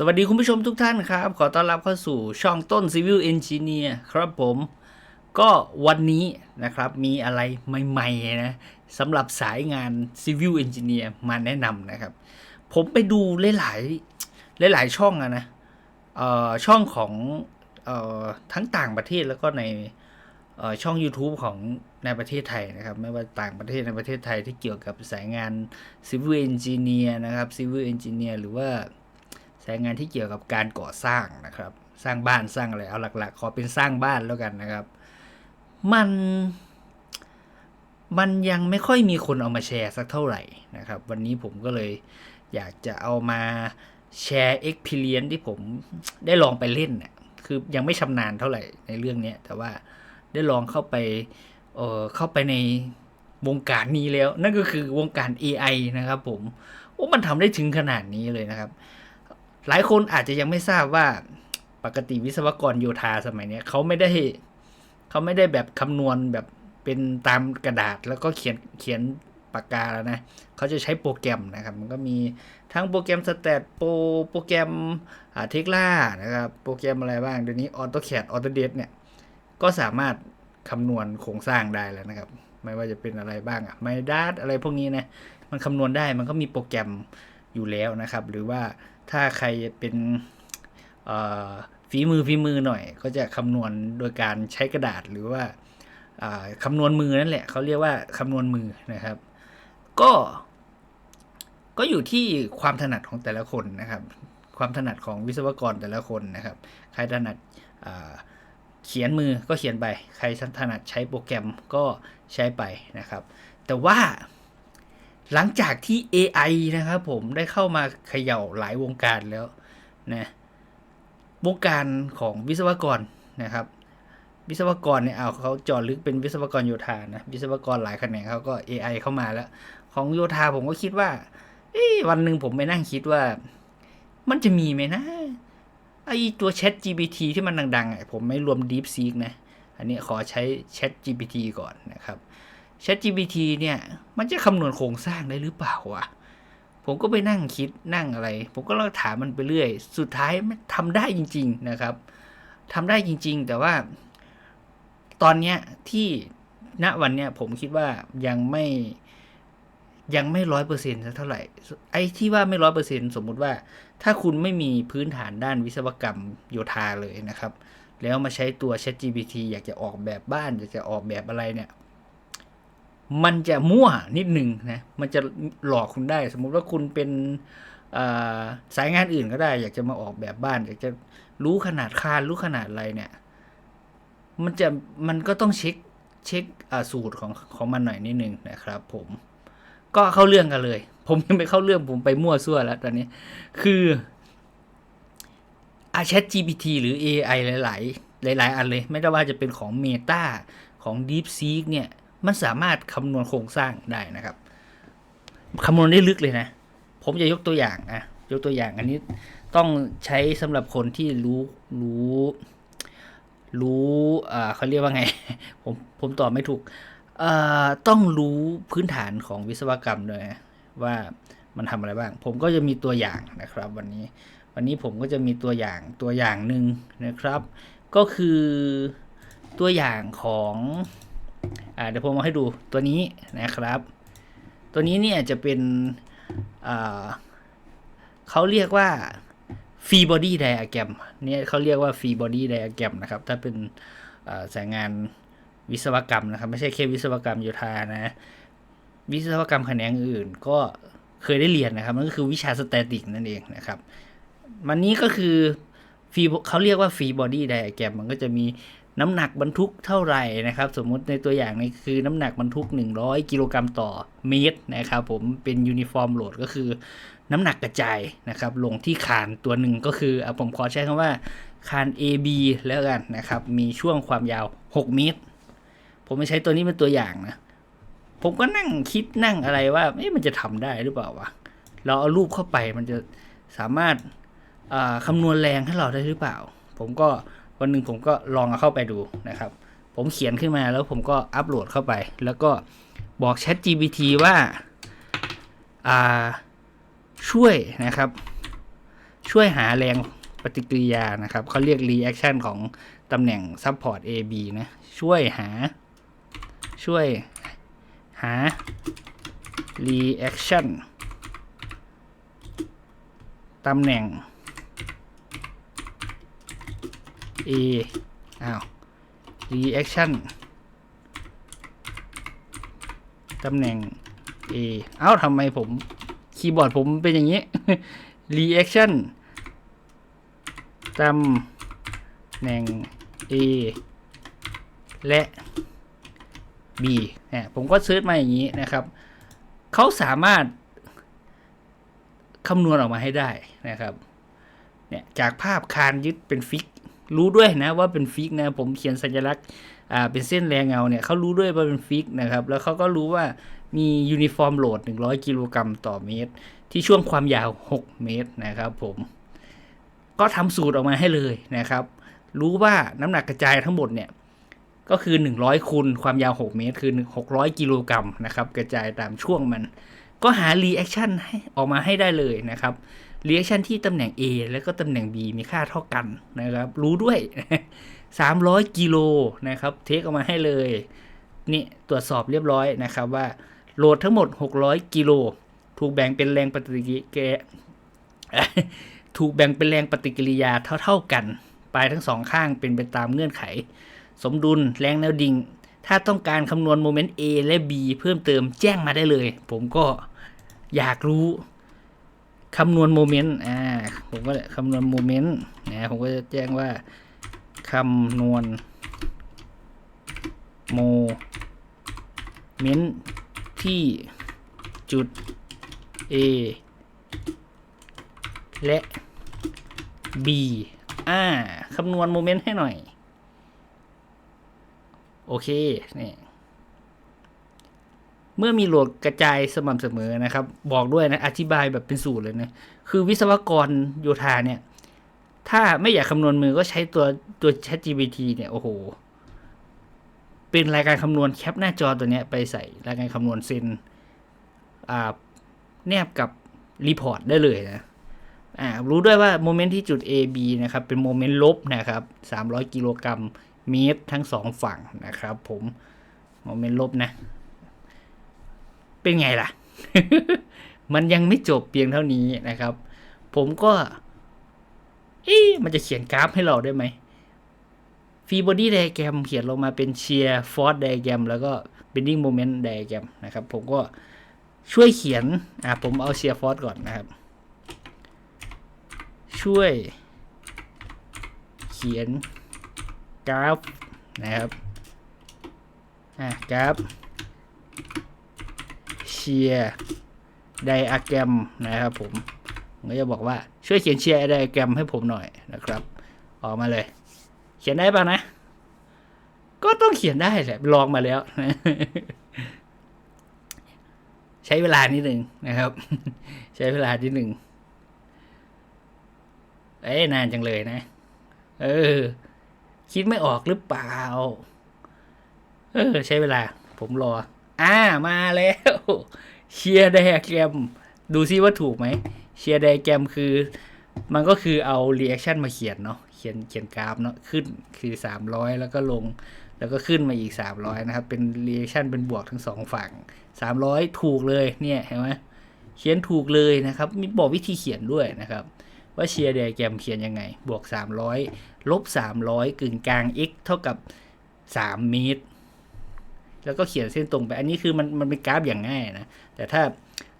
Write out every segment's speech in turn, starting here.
สวัสดีคุณผู้ชมทุกท่านครับ ขอต้อนรับเข้าสู่ช่องต้น Civil Engineer ครับผม ก็วันนี้นะครับมีอะไรใหม่ๆนะสำหรับสายงาน Civil Engineer มาแนะนำนะครับ ผมไปดูหลายๆหลายๆช่องอะนะช่องของออทั้งต่างประเทศแล้วก็ในช่อง YouTube ของในประเทศไทยนะครับ ไม่ว่าต่างประเทศในประเทศไทยที่เกี่ยวกับสายงาน Civil Engineer นะครับ Civil Engineer หรือว่า สายงานที่เกี่ยวกับการก่อสร้างนะครับ สร้างบ้านสร้างอะไรเอาหลัก ๆ ขอเป็นสร้างบ้านแล้วกันนะครับ มันมันยังไม่ค่อยมีคนเอามาแชร์สักเท่าไหร่นะครับ วันนี้ผมก็เลยอยากจะเอามาแชร์ experience ที่ผมได้ลองไปเล่นเนี่ยคือยังไม่ชำนาญเท่าไหร่ในเรื่องนี้แต่ว่าได้ลองเข้าไปเออเข้าไปในวงการนี้แล้ว นั่นก็คือวงการ AI นะครับผมโอ้มันทำได้ถึงขนาดนี้เลยนะครับ หลายคนอาจจะยังไม่ทราบว่าปกติวิศวกรโยธาสมัยเนี้ยเขาไม่ได้เขาไม่ได้แบบคำนวณแบบเป็นตามกระดาษแล้วก็เขียนเขียนปากกาแล้วนะเขาจะใช้โปรแกรมนะครับ มันก็มีทั้งโปรแกรมสแตทโปรโปรแกรมอาเทคล่านะครับโปรแกรมอะไรบ้างเดี๋ยวนี้ออโตแคดออโตเดเนี่ยก็สามารถคำนวณโครงสร้างได้แล้วนะครับ ไม่ว่าจะเป็นอะไรบ้างอะไมดัสอะไรพวกนี้นะมันคำนวณได้มันก็มีโปรแกรม อยู่แล้วนะครับ หรือว่าถ้าใครเป็นฝีมือฝีมือหน่อย ก็จะคำนวณโดยการใช้กระดาษหรือว่าคำนวณมือนั่นแหละเขาเรียกว่าคำนวณมือนะครับ ก็ ก็อยู่ที่ความถนัดของแต่ละคนนะครับ ความถนัดของวิศวกรแต่ละคนนะครับ ใครถนัดเขียนมือก็เขียนไป ใครถนัดใช้โปรแกรมก็ใช้ไปนะครับ แต่ว่า หลังจากที่ AI นะครับผมได้เข้ามาเขย่าหลายวงการแล้วนะวงการของวิศวกรนะครับ วิศวกรเนี่ยเอาเขาจาะลึกเป็นวิศวกรโยธานะวิศวกรหลายแขนงเขาก็ AI เข้ามาแล้ว ของโยธาผมก็คิดว่าเอ๊ะวันหนึ่งผมไปนั่งคิดว่า มันจะมีไหมนะไอตัว Chat GPT ที่มันดังๆอะผมไม่รวม DeepSeek นะ อันนี้ขอใช้ Chat GPT ก่อนนะครับ Chat GPT เนี่ย มันจะคำนวณโครงสร้างได้หรือเปล่าวะผมก็ไปนั่งคิดนั่งอะไร ผมก็ลองถามมันไปเรื่อย สุดท้ายมันทำได้จริง ๆนะครับทำได้จริง ๆ แต่ว่า ตอนเนี้ยที่ณวันเนี้ยผมคิดว่ายังไม่ยังไม่ร้อยเปอร์เซ็นต์เท่าไหร่ ไอ้ที่ว่าไม่ร้อยเปอร์เซ็นต์สมมุติว่า ถ้าคุณไม่มีพื้นฐานด้านวิศวกรรมโยธาเลยนะครับ แล้วมาใช้ตัว ChatGPT อยากจะออกแบบบ้าน อยากจะออกแบบอะไรเนี่ย มันจะมั่วนิดหนึ่งนะ มันจะหลอกคุณได้ สมมุติว่าคุณเป็นสายงานอื่นก็ได้ อยากจะมาออกแบบบ้าน อยากจะรู้ขนาดคานรู้ขนาดอะไรเนี่ย มันจะมันก็ต้องเช็คเช็คสูตรของของมันหน่อยนิดหนึ่งนะครับ ผม ก็เข้าเรื่องกันเลย ผมยังไม่เข้าเรื่องผมไปมั่วซั่วแล้วตอนนี้ คืออา Chat GPT หรือ AI หลาย ๆ หลาย ๆ อันเลย ไม่ได้ว่าจะเป็นของ Meta ของ DeepSeek เนี่ย มันสามารถคำนวณโครงสร้างได้นะครับคำนวณได้ลึกเลยนะ ผมจะยกตัวอย่างอะยกตัวอย่างอันนี้ต้องใช้สำหรับคนที่รู้รู้ รู้อ่าเขาเรียกว่าไง ผมผมตอบไม่ถูกอ่ต้องรู้พื้นฐานของวิศวกรรมด้วยนะว่ามันทำอะไรบ้าง ผมก็จะมีตัวอย่างนะครับ วันนี้ วันนี้ผมก็จะมีตัวอย่างตัวอย่างหนึ่งนะครับ ก็คือตัวอย่างของ เดี๋ยวผมเอาให้ดูตัวนี้นะครับ ตัวนี้เนี่ยจะเป็นเขาเรียกว่า free body diagram เนี่ยเขาเรียกว่า free body diagram นะครับ ถ้าเป็นสายงานวิศวกรรมนะครับ ไม่ใช่แค่วิศวกรรมโยธานะ วิศวกรรมแขนงอื่นก็เคยได้เรียนนะครับนั่นก็คือวิชาสแตติกนั่นเองนะครับมันนี้ก็คือฟีเขาเรียกว่าฟรีบอดี้ไดอะแกรมมันก็จะมี น้ำหนักบรรทุกเท่าไหร่นะครับ สมมุติในตัวอย่างนี้คือน้ำหนักบรรทุก 100 กิโลกรัมต่อเมตรนะครับผมเป็นยูนิฟอร์มโหลดก็คือ น้ำหนักกระจายนะครับ ลงที่คานตัวหนึ่งก็คืออผมขอใช้คำว่าคาน AB แล้วกันนะครับ มีช่วงความยาว 6 เมตร ผมไม่ใช้ตัวนี้เป็นตัวอย่างนะ ผมก็นั่งคิดนั่งอะไรว่าเอ๊ะมันจะทำได้หรือเปล่าวะเราเอารูปเข้าไปมันจะสามารถคำนวณแรงให้เราได้หรือเปล่า ผมก็ วันหนึ่งผมก็ลองเอาเข้าไปดูนะครับ ผมเขียนขึ้นมาแล้วผมก็อัปโหลดเข้าไป แล้วก็บอก Chat GPT ว่าอ่าช่วยนะครับ ช่วยหาแรงปฏิกิริยานะครับเขาเรียก reaction ของตำแหน่ง support AB นะ ช่วยหา ช่วยหา reaction ตำแหน่ง A อ้าว reaction ตำแหน่ง A เอ้าทำไมผมคีย์บอร์ดผมเป็นอย่างนี้ reaction ตำแหน่ง A และ B เนี่ยผมก็เซิร์ชมาอย่างนี้นะครับ เขาสามารถคำนวณออกมาให้ได้นะครับ เนี่ยจากภาพคานยึดเป็นฟิก รู้ด้วยนะว่าเป็นฟิกนะ ผมเขียนสัญลักษณ์อ่าเป็นเส้นแรงเงาเนี่ยเขารู้ด้วยว่าเป็นฟิกนะครับ แล้วเขาก็รู้ว่ามียูนิฟอร์มโหลด 100 กิโลกรัมต่อเมตร ที่ช่วงความยาว 6 เมตรนะครับผม ก็ทำสูตรออกมาให้เลยนะครับ รู้ว่าน้ำหนักกระจายทั้งหมดเนี่ยก็คือ 100คูณความยาว 6 เมตร คือ 600 กิโลกรัมนะครับ กระจายตามช่วงมัน ก็หา reaction ให้ออกมาให้ได้เลยนะครับ reaction ที่ตำแหน่ง A แล้วก็ตำแหน่ง B มีค่าเท่ากันนะครับ รู้ด้วย 300 กิโลนะครับ เทคออกมาให้เลย นี่ตรวจสอบเรียบร้อยนะครับว่าโหลดทั้งหมด 600 กิโล ถูกแบ่งเป็นแรงปฏิกิริยาถูกแบ่งเป็นแรงปฏิกิริยาเท่า ๆกัน ปลายทั้งสองข้างเป็นไปตามเงื่อนไข สมดุลแรงแนวดิ่ง ถ้าต้องการคำนวณโมเมนต์ A และ B เพิ่มเติมแจ้งมาได้เลย ผมก็อยากรู้ คำนวณโมเมนต์ อ่า ผมก็คำนวณโมเมนต์ นะ ผมก็จะแจ้งว่าคำนวณโมเมนต์ที่จุด A และ B อ่า คำนวณโมเมนต์ให้หน่อย โอเค นี่ เมื่อมีโหลดกระจายสม่ำเสมอนะครับ บอกด้วยนะอธิบายแบบเป็นสูตรเลยนะคือวิศวกรโยธาเนี่ย ถ้าไม่อยากคำนวณมือก็ใช้ตัวตัว ChatGPT เนี่ยโอ้โห เป็นรายการคำนวณแคปหน้าจอตัวเนี้ยไปใส่รายการคำนวณเซนอ่าแนบกับรีพอร์ตได้เลยนะอ่ารู้ด้วยว่าโมเมนต์ที่จุด A B นะครับ เป็นโมเมนต์ลบนะครับ 300 กิโลกรัมเมตรทั้งสองฝั่งนะครับผม โมเมนต์ลบนะ เป็นไงล่ะ มันยังไม่จบเพียงเท่านี้นะครับ ผมก็เอ๊ะมันจะเขียนกราฟให้เราได้ไหมฟีบอดี้ไดแกรมเขียนลงมาเป็นเชียร์ฟอร์ดไดแกรมแล้วก็เบนดิ้งโมเมนต์ไดแกรมนะครับ ผมก็ช่วยเขียน อะผมเอาเชียร์ฟอร์ดก่อนนะครับ ช่วยเขียนกราฟนะครับ อะกราฟ ชียร์ไดอะแกรมนะครับผมผมก็จะบอกว่าช่วยเขียนเชียร์ไดอะแกรมให้ผมหน่อยนะครับ ออกมาเลย เขียนได้ป่ะนะ ก็ต้องเขียนได้แหละลองมาแล้ว ใช้เวลานิดหนึ่งนะครับ ใช้เวลานิดหนึ่งเอ้ยนานจังเลยนะ เออ คิดไม่ออกหรือเปล่า เออ ใช้เวลา ผมรอ อ่ามาแล้วเชียร์ไดอะแกรมดูซิว่าถูกไหมเชียร์ไดอะแกรมคือ มันก็คือเอา reaction มาเขียนเนาะเขียนเขียนกราฟเนาะขึ้นคือสามร้อยแล้วก็ลง แล้วก็ขึ้นมาอีกสามร้อยนะครับ เป็น reaction เป็นบวกทั้งสองฝั่งสามร้อยถูกเลยเนี่ยเห็นไหมเขียนถูกเลยนะครับ มีบอกวิธีเขียนด้วยนะครับ ว่าเชียร์ไดอะแกรมเขียนยังไง บวก 300ลบ300กึ่งกลาง x เท่ากับ 3 เมตร แล้วก็เขียนเส้นตรงไป อันนี้คือมันมันเป็นกราฟอย่างง่ายนะ แต่ถ้า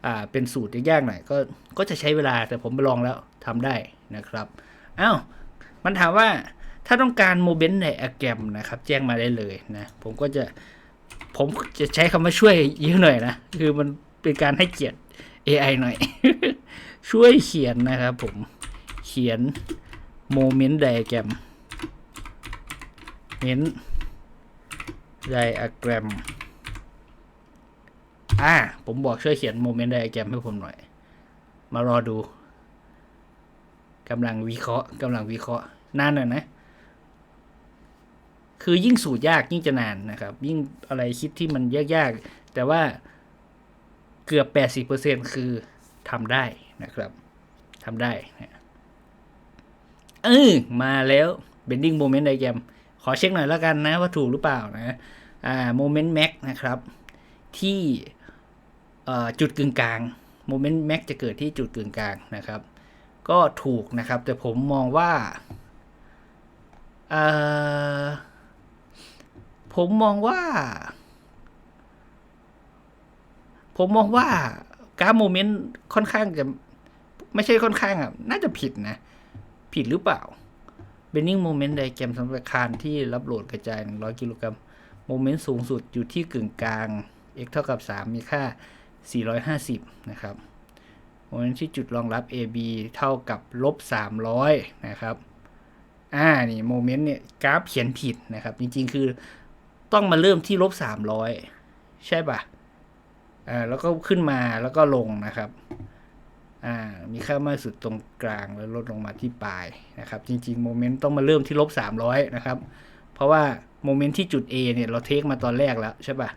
อ่าเป็นสูตรยากๆหน่อยก็ก็จะใช้เวลาแต่ผมไปลองแล้วทำได้นะครับอ้าวมันถามว่าถ้าต้องการโมเมนต์ในอะแกรมนะครับ แจ้งมาได้เลยนะ ผมก็จะผมจะใช้คำว่าช่วยเยอะหน่อยนะ คือมันเป็นการให้เกียรติ AI หน่อย ช่วยเขียนนะครับผมเขียนโมเมนต์ไดแกรมเมน ไดอะแกรมอ่า ผมบอกช่วยเขียนโมเมนต์ไดอะแกรมให้ผมหน่อย มารอดูกำลังวิเคราะห์กำลังวิเคราะห์นานหน่อยนะ คือยิ่งสูตรยากยิ่งจะนานนะครับ ยิ่งอะไรคิดที่มันยากๆ แต่ว่าเกือบ 80%คือทำได้นะครับทำได้นะเออมาแล้ว bending moment diagram ขอเช็คหน่อยแล้วกันนะว่าถูกหรือเปล่านะอ่า moment max นะครับ ที่จุดกึ่งกลาง moment max จะเกิดที่จุดกึ่งกลางนะครับ ก็ถูกนะครับ แต่ผมมองว่าผมมองว่า ผมมองว่ากราฟโมเมนต์ค่อนข้างจะ ไม่ใช่ค่อนข้างอะ น่าจะผิดนะ ผิดหรือเปล่า bending moment diagram สำหรับคานที่รับโหลดกระจาย 100 กิโลกรัม โมเมนต์สูงสุดอยู่ที่กึ่งกลาง x เท่ากับ 3 มีค่า 450 นะครับ โมเมนต์ที่จุดรองรับ AB เท่ากับลบ 300 นะครับ อ่า นี่โมเมนต์เนี่ยกราฟเขียนผิดนะครับ จริงๆ คือต้องมาเริ่มที่ลบ 300 ใช่ปะอ่า แล้วก็ขึ้นมาแล้วก็ลงนะครับ อ่ามีค่ามากสุดตรงกลางแล้วลดลงมาที่ปลายนะครับ จริงๆโมเมนต์ต้องมาเริ่มที่ลบ300 นะครับ เพราะว่าโมเมนต์ที่จุด A เนี่ยเราเทคมาตอนแรกแล้วใช่ปะ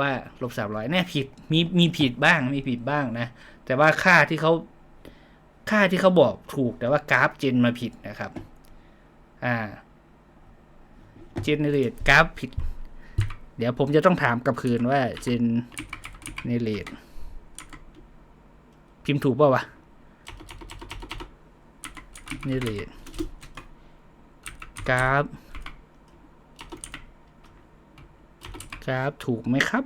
ว่าลบ300แน่ผิดมีมีผิดบ้างมีผิดบ้างนะ แต่ว่าค่าที่เขาค่าที่เขาบอกถูกแต่ว่ากราฟเจนมาผิดนะครับอ่าเจนเนเรตกราฟผิด เดี๋ยวผมจะต้องถามกับคืนว่าเจนเนเรต พิมพ์ถูกเปล่าวะเนเรตกราฟกราฟถูกไหมครับ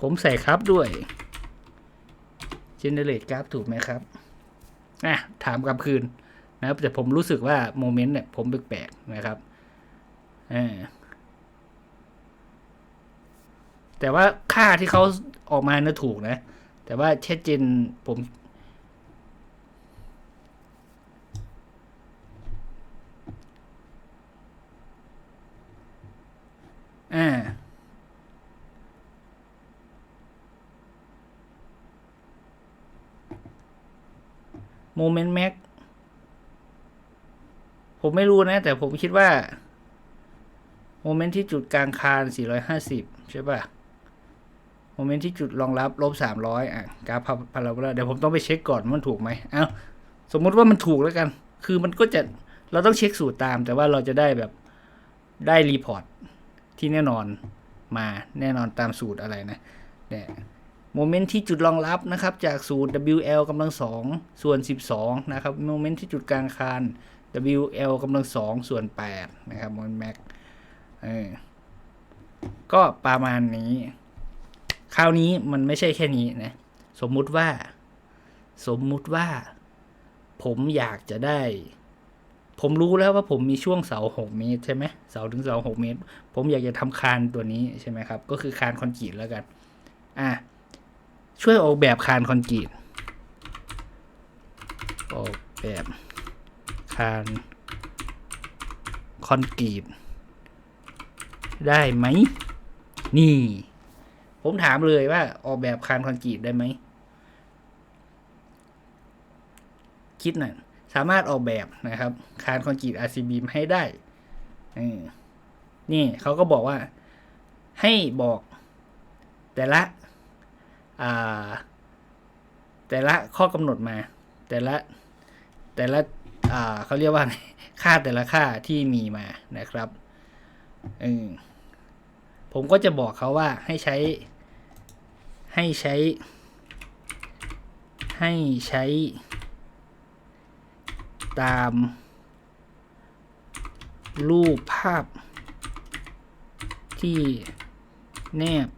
ผมใส่ครับด้วย generate กราฟถูกไหมครับอะถามกลับคืนนะครับแต่ผมรู้สึกว่าโมเมนต์เนี่ยผมแปลกๆนะครับออแต่ว่าค่าที่เขาออกมาเนะถูกนะ แต่ว่าเชดเจนผม อ่าโมเมนต์แม็กผมไม่รู้นะ แต่ผมคิดว่า โมเมนต์ที่จุดกลางคาน 450 ใช่ป่ะ โมเมนต์ที่จุดรองรับลบ300อะกราฟพาราโบลาเดี๋ยวผมต้องไปเช็คก่อนว่ามันถูกไหมเอ้าสมมุติว่ามันถูกแล้วกัน คือมันก็จะเราต้องเช็คสูตรตาม แต่ว่าเราจะได้แบบได้รีพอร์ตที่แน่นอนมาแน่นอนตามสูตรอะไรนะเนี่ยโมเมนต์ที่จุดรองรับนะครับ จากสูตร WL กำลังสองส่วน 12 นะครับโมเมนต์ที่จุดกลางคาน WL กำลังสองส่วน 8 นะครับโมเมนต์แม็กเออก็ประมาณนี้ คราวนี้มันไม่ใช่แค่นี้นะ สมมุติว่า สมมุติว่า ผมอยากจะได้ ผมรู้แล้วว่าผมมีช่วงเสาหกเมตรใช่ไหมเสาถึงเสาหกเมตร ผมอยากจะทำคานตัวนี้ใช่ไหมครับ ก็คือคานคอนกรีตแล้วกัน อะ ช่วยออกแบบคานคอนกรีต ออกแบบคานคอนกรีตได้ไหม นี่ ผมถามเลยว่าออกแบบคานคอนกรีตได้ไหม คิดหน่อยสามารถออกแบบนะครับ คานคอนกรีต RCB มาให้ได้ นี่เขาก็บอกว่าให้บอกแต่ละแต่ละข้อกำหนดมา แต่ละแต่ละเขาเรียกว่าไงค่าแต่ละค่าที่มีมานะครับผมก็จะบอกเขาว่าให้ใช้ ให้ใช้ ให้ใช้ ตาม รูปภาพ ที่แนบ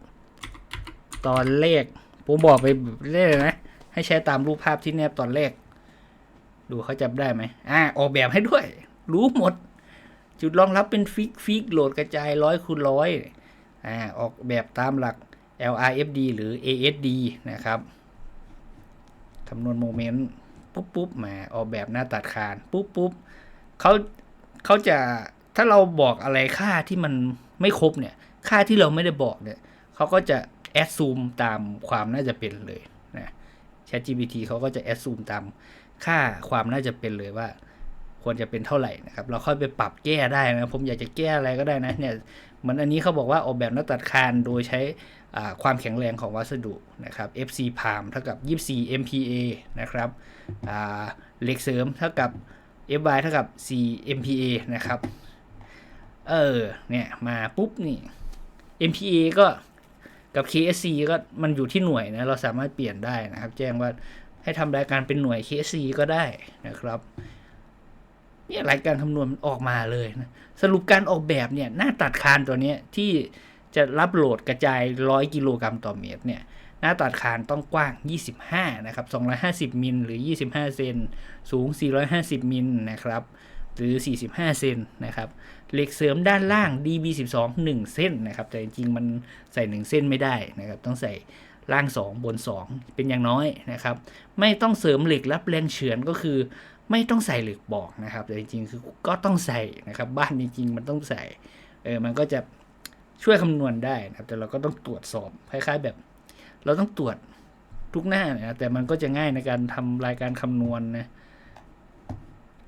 ตอนแรกผมบอกไปเรื่อยเลยนะ ให้ใช้ตามรูปภาพที่แนบตอนแรก ดูเขาจับได้ไหมอ่าออกแบบให้ด้วย รู้หมด จุดรองรับเป็นฟิกฟิกโหลดกระจายร้อยคูณร้อยอ่าออกแบบตามหลัก LRFD หรือ ASD นะครับคำนวณโมเมนต์ปุ๊บปุ๊บมาออกแบบหน้าตัดคานปุ๊บปุ๊บเขาเขาจะถ้าเราบอกอะไรค่าที่มันไม่ครบเนี่ย ค่าที่เราไม่ได้บอกเนี่ยเขาก็จะแอดซูมตามความน่าจะเป็นเลยนะ ChatGPT เขาก็จะแอดซูมตามค่าความน่าจะเป็นเลยว่า ควรจะเป็นเท่าไหร่นะครับเราค่อยไปปรับแก้ได้นะผมอยากจะแก้อะไรก็ได้นะเนี่ยเหมือนอันนี้เขาบอกว่าออกแบบหน้าตัดคานโดยใช้ความแข็งแรงของวัสดุนะครับ FC Palm เท่ากับ 24 MPa นะครับเหล็กเสริมเท่ากับ FY เท่ากับ 4 MPa นะครับเออเนี่ยมาปุ๊บนี่ MPa ก็กับ KSC ก็มันอยู่ที่หน่วยนะ เราสามารถเปลี่ยนได้นะครับ แจ้งว่าให้ทำรายการเป็นหน่วย KSC ก็ได้นะครับ เนี่ยรายการคำนวณมันออกมาเลยนะสรุปการออกแบบเนี่ยหน้าตัดคานตัวนี้ที่จะรับโหลดกระจาย 100 กิโลกรัมต่อเมตรเนี่ยหน้าตัดคานต้องกว้าง 25 นะครับ 250 มิลหรือ 25 เซน สูง 450 มิลนะครับ หรือ 45 เซนนะครับ เหล็กเสริมด้านล่าง DB12 1 เส้นนะครับ แต่จริงๆ มันใส่ 1 เส้นไม่ได้นะครับ ต้องใส่ล่าง 2 บน 2 เป็นอย่างน้อยนะครับ ไม่ต้องเสริมเหล็กรับแรงเฉือนก็คือ ไม่ต้องใส่เหล็กบอกนะครับ แต่จริงๆคือก็ต้องใส่นะครับ บ้านจริงๆมันต้องใส่เออมันก็จะช่วยคำนวณได้นะครับแต่เราก็ต้องตรวจสอบคล้ายๆแบบ เราต้องตรวจทุกหน้านะแต่มันก็จะง่ายในการทำรายการคำนวณนะ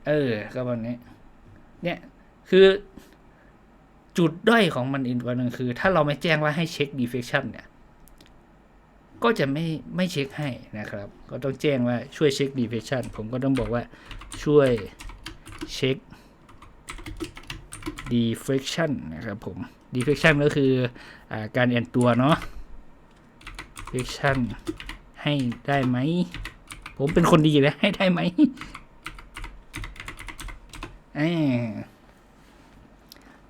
เออก็แบบนี้ เนี่ยคือจุดด้อยของมันอีกตัวหนึ่งคือ ถ้าเราไม่แจ้งว่าให้เช็ค deflection เนี่ย ก็จะไม่ไม่เช็คให้นะครับ ก็ต้องแจ้งว่าช่วยเช็ค deflection ผมก็ต้องบอกว่าช่วยเช็ค deflection นะครับผม deflection ก็คืออาการเอ็นตัวเนาะ deflection ให้ได้ไหม ผมเป็นคนดีแล้วให้ได้ไหม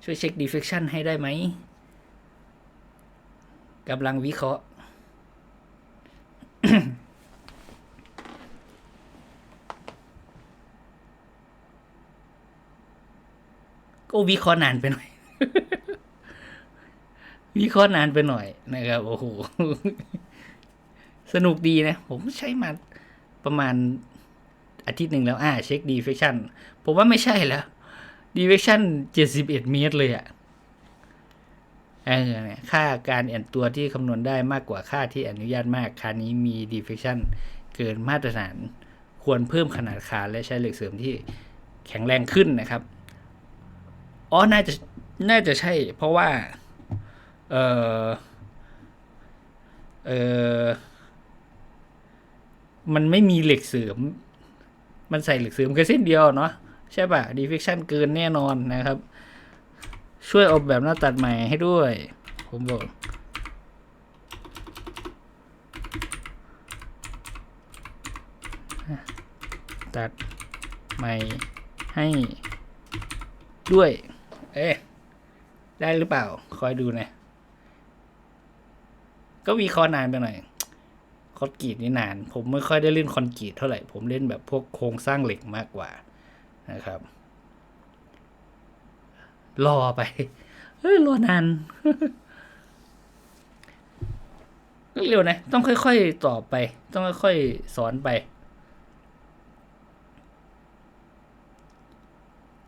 ช่วยเช็ค deflection ให้ได้ไหมกำลังวิเคราะห์ ก็ วิเคราะห์นานไปหน่อย วิเคราะห์นานไปหน่อยนะครับโอ้โหสนุกดีนะ ผมใช้มาประมาณอาทิตย์หนึ่งแล้ว อ่า เช็ค deflection ผมว่าไม่ใช่แล้ว deflection 71เอ็ดเมตรเลยอะเออเนี่ยค่าการแอนตัวที่คำนวณได้มากกว่าค่าที่อนุญาตมากคานี้มี deflection เกินมาตรฐาน ควรเพิ่มขนาดคานและใช้เหล็กเสริมที่แข็งแรงขึ้นนะครับ อ๋อ น่าจะ น่าจะใช่ เพราะว่า เออเออมันไม่มีเหล็กเสริม มันใส่เหล็กเสริมแค่เส้นเดียวเนาะ ใช่ป่ะ deflection เกินแน่นอนนะครับ ช่วยออกแบบหน้าตัดใหม่ให้ด้วย ผมบอกตัดใหม่ให้ด้วย เอ๊ะได้หรือเปล่า คอยดูนะ ก็วีคอนานไปหน่อยคอนกรีตนี่นาน ผมไม่ค่อยได้เล่นคอนกรีตเท่าไหร่ ผมเล่นแบบพวกโครงสร้างเหล็กมากกว่านะครับ รอไป เฮ้ย รอนานเร็วนะ ต้องค่อย ๆ ตอบไป ต้องค่อย ๆ สอนไป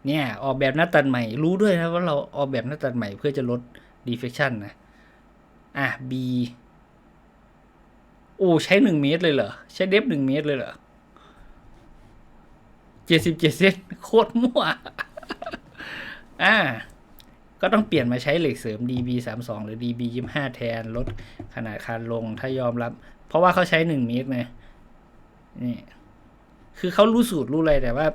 เนี่ยออกแบบหน้าตัดใหม่รู้ด้วยนะว่าเราออกแบบหน้าตัดใหม่เพื่อจะลด deflection นะ อะ B โอ้ใช้หนึ่งเมตรเลยเหรอ ใช้เดฟหนึ่งเมตรเลยเหรอเจ็ดสิบเจ็ดเซนโคตรมั่ว อ่า ก็ต้องเปลี่ยนมาใช้เหล็กเสริม DB 3 2หรือ DB 25แทนลดขนาดคานลงถ้ายอมรับ เพราะว่าเขาใช้หนึ่งเมตรไงนี่ คือเขารู้สูตรรู้อะไรแต่ว่า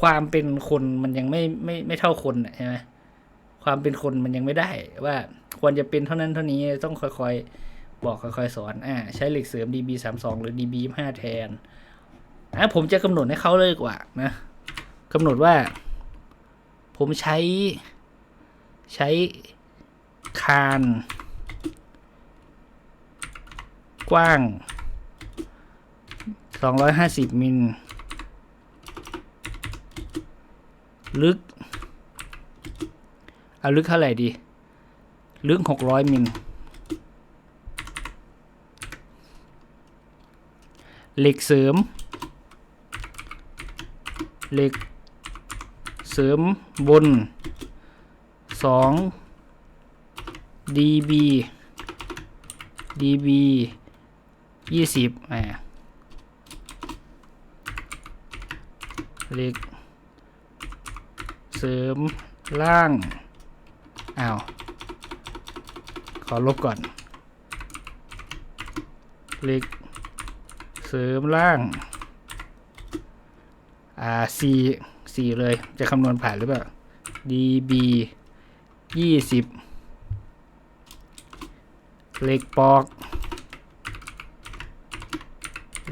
ความเป็นคนมันยังไม่ไม่ไม่เท่าคนใช่ไหมความเป็นคนมันยังไม่ได้ ว่าควรจะเป็นเท่านั้นเท่านี้ต้องค่อยๆ บอกค่อยๆ สอนอ่าใช้เหล็กเสริม DB 3 2หรือ DB 5แทนอะผมจะกำหนดให้เขาเลยกว่านะกำหนดว่า ผมใช้ ใช้คาน กว้าง 250มิล ลึก เอาลึกเท่าไหร่ดี ลึก600มิลเหล็กเสริม เหล็กเสริมบน 2 dB dB 20อ่าเหล็ก เสริมล่างอ้าวขอลบก่อนเล็กเสริมล่าง อ่า C C เลย จะคำนวณผ่านหรือเปล่า db ยี่สิบเล็กปอก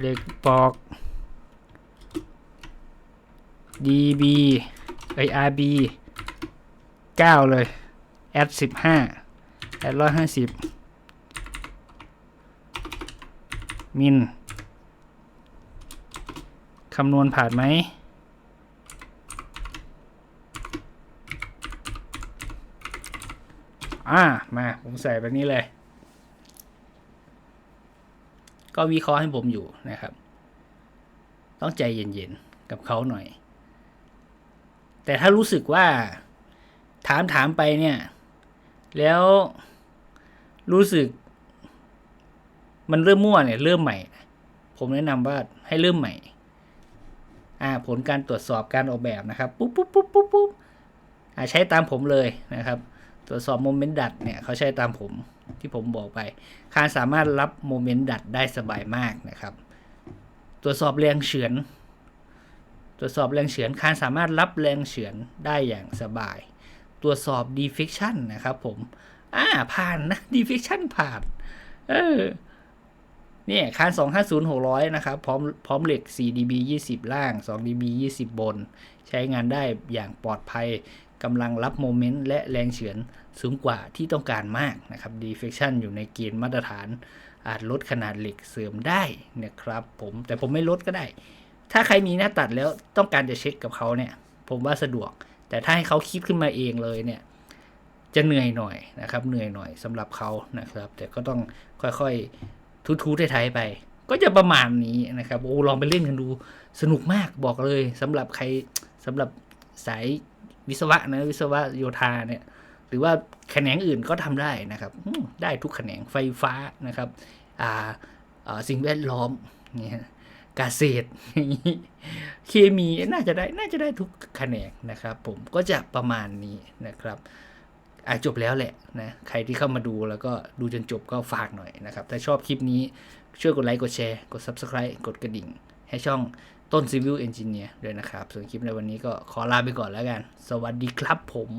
เล็กปอก db ไอ rb เก้าเลยแอดสิบห้าแอดร้อยห้าสิบมินคำนวณผ่านไหม อ่า มา ผมใส่แบบนี้เลย ก็วิเคราะห์ให้ผมอยู่นะครับ ต้องใจเย็นๆ กับเขาหน่อย แต่ถ้ารู้สึกว่าถามถามไปเนี่ย แล้วรู้สึก มันเริ่มมั่วเนี่ย เริ่มใหม่ ผมแนะนำว่าให้เริ่มใหม่ อ่า ผลการตรวจสอบการออกแบบนะครับ ปุ๊บปุ๊บปุ๊บปุ๊บปุ๊บอ่าใช้ตามผมเลยนะครับตรวจสอบโมเมนต์ดัดเนี่ยเขาใช้ตามผมที่ผมบอกไป คานสามารถรับโมเมนต์ดัดได้สบายมากนะครับ ตรวจสอบแรงเฉือน ตรวจสอบแรงเฉือนคานสามารถรับแรงเฉือนได้อย่างสบาย ตรวจสอบ deflection นะครับผม อ่าผ่านนะ deflection ผ่าน เออเนี่ยคาน250 600 นะครับ พร้อมพร้อมเหล็ก 4dB 20 ล่าง 2dB 20 บน ใช้งานได้อย่างปลอดภัยกำลังรับโมเมนต์และแรงเฉือนสูงกว่าที่ต้องการมากนะครับ deflection อยู่ในเกณฑ์มาตรฐาน อาจลดขนาดเหล็กเสริมได้นะครับผมแต่ผมไม่ลดก็ได้ ถ้าใครมีหน้าตัดแล้วต้องการจะเช็คกับเขาเนี่ย ผมว่าสะดวก แต่ถ้าให้เขาคิดขึ้นมาเองเลยเนี่ย จะเหนื่อยหน่อยนะครับ เหนื่อยหน่อยสำหรับเขานะครับ แต่ก็ต้องค่อยๆทูๆไทยๆไป ก็จะประมาณนี้นะครับโอ้ลองไปเล่นกันดูสนุกมากบอกเลยสำหรับใครสำหรับสายวิศวะนะวิศวะโยธาเนี่ย หรือว่าแขนงอื่นก็ทำได้นะครับได้ทุกแขนงไฟฟ้านะครับ อ่าสิ่งแวดล้อมเนี่ย เกษตร เคมีน่าจะได้น่าจะได้ทุกแขนงนะครับ ผมก็จะประมาณนี้นะครับอะจบแล้วแหละนะใครที่เข้ามาดูแล้วก็ดูจนจบก็ฝากหน่อยนะครับ ถ้าชอบคลิปนี้ช่วยกดไลค์กดแชร์กด Subscribe กดกระดิ่ง ให้ช่องต้น Civil Engineer ด้วยนะครับ ส่วนคลิปในวันนี้ก็ขอลาไปก่อนแล้วกัน สวัสดีครับผม